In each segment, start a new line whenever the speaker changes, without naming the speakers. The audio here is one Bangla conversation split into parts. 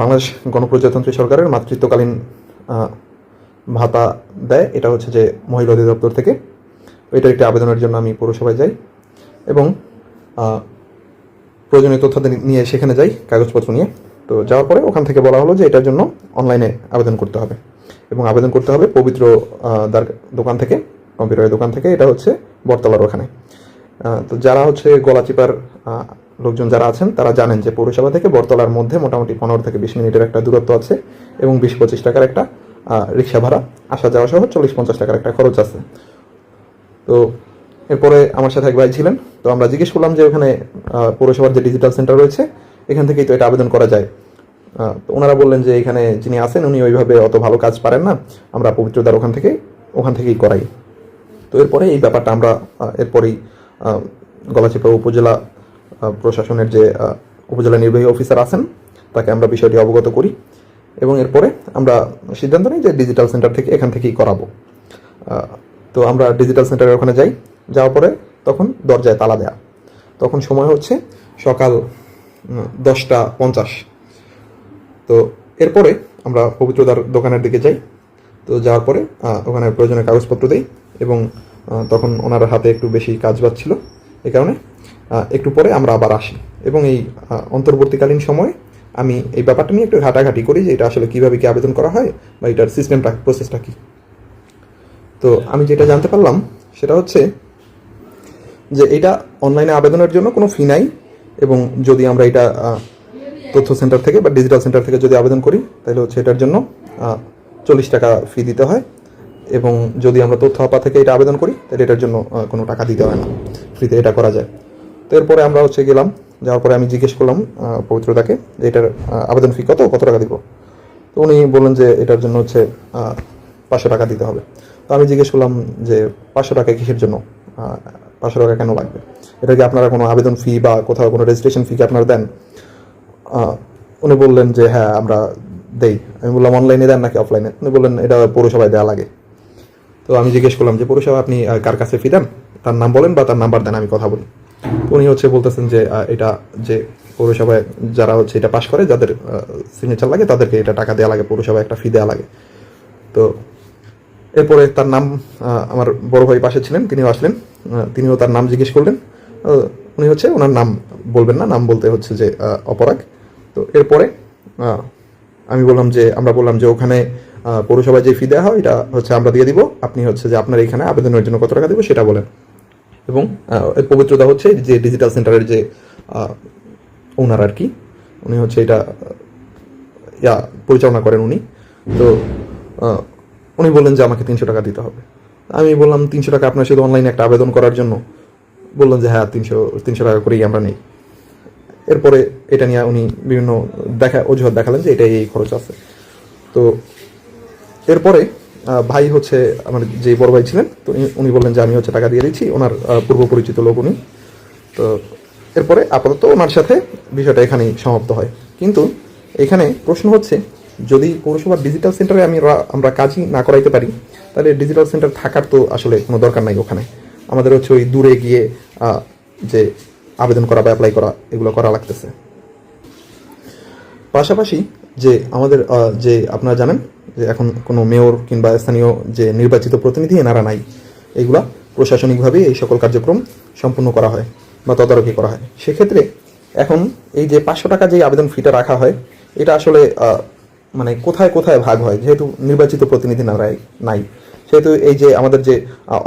বাংলাদেশ গণপ্রজাতন্ত্রী সরকারের মাতৃত্বকালীন ভাতা দেয়। এটা হচ্ছে যে মহিলা অধিদপ্তর থেকে। এটার একটি আবেদনের জন্য আমি পৌরসভায় যাই এবং প্রয়োজনীয় তথ্য নিয়ে সেখানে যাই, কাগজপত্র নিয়ে। তো যাওয়ার পরে ওখান থেকে বলা হলো যে এটার জন্য অনলাইনে আবেদন করতে হবে এবং আবেদন করতে হবে পবিত্র দার দোকান থেকে, কম্পিউটারের দোকান থেকে। এটা হচ্ছে বটতলার ওখানে। তো যারা হচ্ছে গলাচিপার লোকজন যারা আছেন, তারা জানেন যে পৌরসভা থেকে বরতলার মধ্যে মোটামুটি পনেরো থেকে বিশ মিনিটের একটা দূরত্ব আছে এবং বিশ পঁচিশ টাকার একটা রিক্সা ভাড়া। আসা যাওয়া সহ চল্লিশ পঞ্চাশ টাকার একটা খরচ আছে। তো এরপরে আমার সাথে এক ভাই ছিলেন। তো আমরা জিজ্ঞেস করলাম যে ওখানে পৌরসভার যে ডিজিটাল সেন্টার রয়েছে, এখান থেকেই তো এটা আবেদন করা যায়। তো ওনারা বললেন যে এখানে যিনি আছেন, উনি ওইভাবে অত ভালো কাজ পারেন না। আমরা পবিত্রদার ওখান থেকে ওখান থেকেই করাই। তো এরপরে এই ব্যাপারটা আমরা এরপরেই গলাচিপা উপজেলা প্রশাসনের যে উপজেলা নির্বাহী অফিসার আছেন, তাকে আমরা বিষয়টি অবগত করি এবং এরপরে আমরা সিদ্ধান্ত নিই যে ডিজিটাল সেন্টার থেকে এখান থেকেই করাবো। তো আমরা ডিজিটাল সেন্টারের ওখানে যাই, যাওয়ার পরে তখন দরজায় তালা দেয়া। তখন সময় হচ্ছে সকাল দশটা পঞ্চাশ। তো এরপরে আমরা পবিত্রদার দোকানের দিকে যাই। তো যাওয়ার পরে ওখানে প্রয়োজনীয় কাগজপত্র দেই এবং তখন ওনার হাতে একটু বেশি কাজ বাজ ছিল। এই কারণে একটু পরে আমরা আবার আসি। এবং এই অন্তর্বর্তীকালীন সময়ে আমি এই ব্যাপারটা নিয়ে একটু ঘাটাঘাটি করি যে এটা আসলে কীভাবে কি আবেদন করা হয় বা এটার সিস্টেমটা প্রসেসটা কী। তো আমি যেটা জানতে পারলাম সেটা হচ্ছে যে এটা অনলাইনে আবেদনের জন্য কোনো ফি নাই এবং যদি আমরা এটা তথ্য সেন্টার থেকে বা ডিজিটাল সেন্টার থেকে যদি আবেদন করি, তাহলে হচ্ছে এটার জন্য চল্লিশ টাকা ফি দিতে হয়। এবং যদি আমরা তথ্য আপা থেকে এটা আবেদন করি, তাহলে এটার জন্য কোনো টাকা দিতে হয় না। ফ্রিতে এটা করা যায়। তো এরপরে আমরা হচ্ছে গেলাম, যাওয়ার পরে আমি জিজ্ঞেস করলাম পবিত্রতাকে এটার আবেদন ফি কত কত টাকা দিব? তো উনি বললেন যে এটার জন্য হচ্ছে পাঁচশো টাকা দিতে হবে। তো আমি জিজ্ঞেস করলাম যে পাঁচশো টাকা কিসের জন্য? পাঁচশো টাকা কেন লাগবে? এটা কি আপনারা কোনো আবেদন ফি বা কোথাও কোনো রেজিস্ট্রেশন ফি কি আপনারা দেন? উনি বললেন যে হ্যাঁ আমরা দেই। আমি বললাম অনলাইনে দেন নাকি অফলাইনে উনি বললেন, এটা পৌরসভায় দেওয়া লাগে। তো আমি জিজ্ঞেস করলাম যে পৌরসভা আপনি কার কাছে ফি দেন? তার নাম বলেন বা তার নাম্বার দেন, আমি কথা বলি। উনি হচ্ছে বলতেছেন যে এটা যে পৌরসভায় যারা হচ্ছে এটা পাশ করে, যাদের সিগনেচার লাগে, তাদেরকে এটা টাকা দেওয়া লাগে, পৌরসভায় একটা ফি দেওয়া লাগে। তো এরপরে তার নাম আমার বড় ভাই পাশে ছিলেন, তিনিও আসলেন তিনিও তার নাম জিজ্ঞেস করলেন। উনি হচ্ছে ওনার নাম বলবেন না, নাম বলতে হচ্ছে যে অপরাগ। তো এরপরে আমি বললাম যে, আমরা বললাম যে ওখানে পৌরসভায় যে ফি দেওয়া হয়, এটা হচ্ছে আমরা দিয়ে দিব। আপনি হচ্ছে যে আপনার এখানে আবেদনের জন্য কত টাকা দিব সেটা বলেন। এবং পবিত্রতা হচ্ছে যে ডিজিটাল সেন্টারের যে ওনার আর কি, উনি হচ্ছে এটা, ইয়া, পরিচালনা করেন উনি। তো উনি বললেন যে আমাকে তিনশো টাকা দিতে হবে। আমি বললাম, তিনশো টাকা আপনার শুধু অনলাইনে একটা আবেদন করার জন্য? বললেন যে হ্যাঁ তিনশো তিনশো টাকা করেই আমরা নেই। এরপরে এটা নিয়ে উনি বিভিন্ন দেখা, অজুহাত দেখালেন যে এটাই এই খরচ আছে। তো এরপরে ভাই হচ্ছে আমার যে বড় ভাই ছিলেন, তো উনি- বললেন যে আমি হচ্ছে টাকা দিয়ে দিচ্ছি ওনার পূর্ব পরিচিত লোক উনি। তো এরপরে আপাতত ওনার সাথে বিষয়টা এখানেই সমাপ্ত হয়। কিন্তু এখানে প্রশ্ন হচ্ছে, যদি পৌরসভার ডিজিটাল সেন্টারে আমি আমরা কাজই না করাইতে পারি, তাহলে ডিজিটাল সেন্টার থাকার তো আসলে কোনো দরকার নাই ওখানে। আমাদের হচ্ছে ওই দূরে গিয়ে যে আবেদন করা বা অ্যাপ্লাই করা, এগুলো করা লাগতেছে। পাশাপাশি যে আমাদের যে আপনারা জানেন যে এখন কোনো মেয়র কিংবা স্থানীয় যে নির্বাচিত প্রতিনিধি এনারা নাই, এগুলা প্রশাসনিকভাবে এই সকল কার্যক্রম সম্পূর্ণ করা হয় বা তদারকি করা হয়। সেক্ষেত্রে এখন এই যে পাঁচশো টাকা যে আবেদন ফিটা রাখা হয়, এটা আসলে মানে কোথায় কোথায় ভাগ হয়? যেহেতু নির্বাচিত প্রতিনিধি নারায় নাই। সেহেতু এই যে আমাদের যে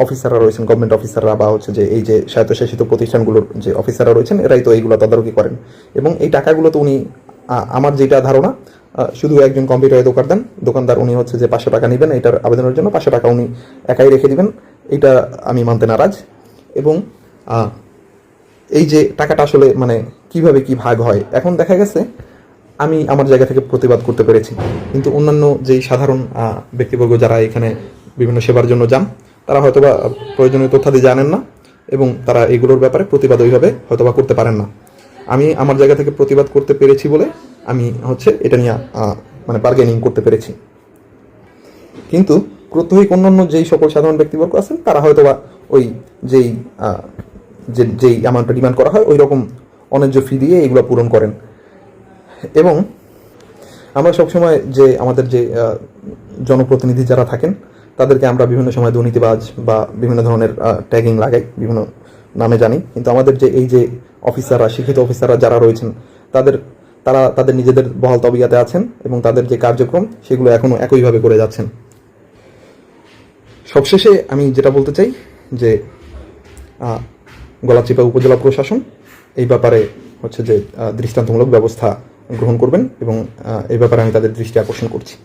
অফিসাররা রয়েছেন গভর্নমেন্ট অফিসাররা বা হচ্ছে যে এই যে স্বায়ত্তশাসিত প্রতিষ্ঠানগুলোর যে অফিসাররা রয়েছেন, এরাই তো এইগুলো তদারকি করেন। এবং এই টাকাগুলো তো উনি আমার যেটা ধারণা শুধু একজন কম্পিউটারে দোকানদার দোকানদার উনি হচ্ছে যে পাঁচশো টাকা নেবেন এটার আবেদনের জন্য পাঁচশো টাকা উনি একাই রেখে দিবেন এটা আমি মানতে নারাজ। এবং এই যে টাকাটা আসলে মানে কীভাবে কি ভাগ হয়, এখন দেখা গেছে আমি আমার জায়গা থেকে প্রতিবাদ করতে পেরেছি। কিন্তু অন্যান্য যেই সাধারণ ব্যক্তিবর্গ যারা এখানে বিভিন্ন সেবার জন্য যান। তারা হয়তোবা প্রয়োজনীয় তথ্যাদি জানেন না এবং তারা এগুলোর ব্যাপারে প্রতিবাদ ওইভাবে হয়তোবা করতে পারেন না। আমি আমার জায়গা থেকে প্রতিবাদ করতে পেরেছি বলে আমি হচ্ছে এটা নিয়ে মানে বার্গেনিং করতে পেরেছি। কিন্তু প্রত্যহিক অন্যান্য যেই সকল সাধারণ ব্যক্তিবর্গ আছেন, তারা হয়তোবা ওই যেই যে, যেই অ্যামাউন্টটা ডিমান্ড করা হয় ওই রকম অন্যায্য ফি দিয়ে এগুলো পূরণ করেন। এবং আমরা সবসময় যে, আমাদের যে জনপ্রতিনিধি যারা থাকেন তাদেরকে আমরা বিভিন্ন সময় দুর্নীতিবাজ বা বিভিন্ন ধরনের ট্যাগিং লাগাই, বিভিন্ন নামে জানি। কিন্তু আমাদের যে এই যে অফিসাররা শিক্ষিত অফিসাররা যারা রয়েছেন, তাদের, তারা, তাদের নিজেদের বহাল তবিয়াতে আছেন এবং তাদের যে কার্যক্রম, সেগুলো এখনও একইভাবে করে যাচ্ছেন। সবশেষে আমি যেটা বলতে চাই যে গলাচিপা উপজেলা প্রশাসন এই ব্যাপারে হচ্ছে যে দৃষ্টান্তমূলক ব্যবস্থা গ্রহণ করবেন এবং এই ব্যাপারে আমি তাদের দৃষ্টি আকর্ষণ করছি।